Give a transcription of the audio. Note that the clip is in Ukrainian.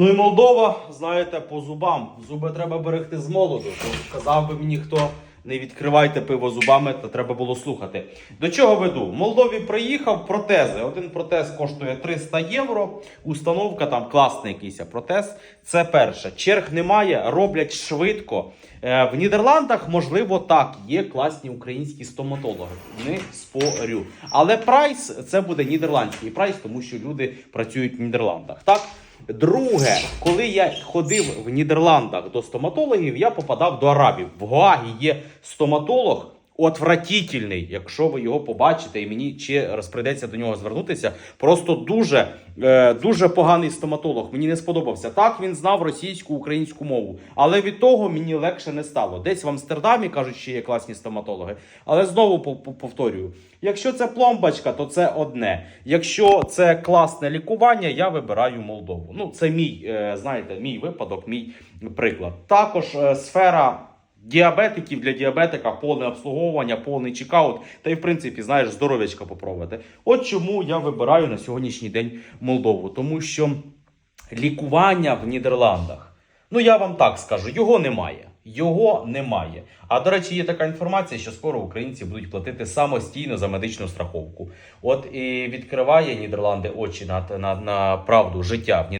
Ну і Молдова, знаєте, по зубам. Зуби треба берегти з молоду. То казав би мені хто. Не відкривайте пиво зубами, то треба було слухати. До чого веду? В Молдові приїхав протези. Один протез коштує 300 євро. Установка там класний якийсь протез. Це перше. Черг немає, роблять швидко. Е, В Нідерландах, можливо, так, є класні українські стоматологи. Не спорю. Але прайс це буде нідерландський прайс, тому що люди працюють в Нідерландах. Так? Друге, коли я ходив в Нідерландах до стоматологів, я попадав до арабів. В Гоагі є стоматолог. Отвратительний, якщо ви його побачите, і мені ще раз прийдеться до нього звернутися. Просто дуже, е, дуже поганий стоматолог. Мені не сподобався. Так він знав російську українську мову, але від того мені легше не стало. Десь в Амстердамі кажуть, що є класні стоматологи. Але знову по- по- повторюю: якщо це пломбочка, то це одне. Якщо це класне лікування, я вибираю Молдову. Ну, це мій, е, знаєте, мій випадок, мій приклад. Також е, сфера. Діабетиків для діабетика повне обслуговування, повний чекаут, та й в принципі, знаєш, здоров'ячка попробувати. От чому я вибираю на сьогоднішній день Молдову, тому що лікування в Нідерландах, ну я вам так скажу, його немає. Його немає. А до речі, є така інформація, що скоро українці будуть платити самостійно за медичну страховку. От і відкриває Нідерланди очі на, на, на правду життя в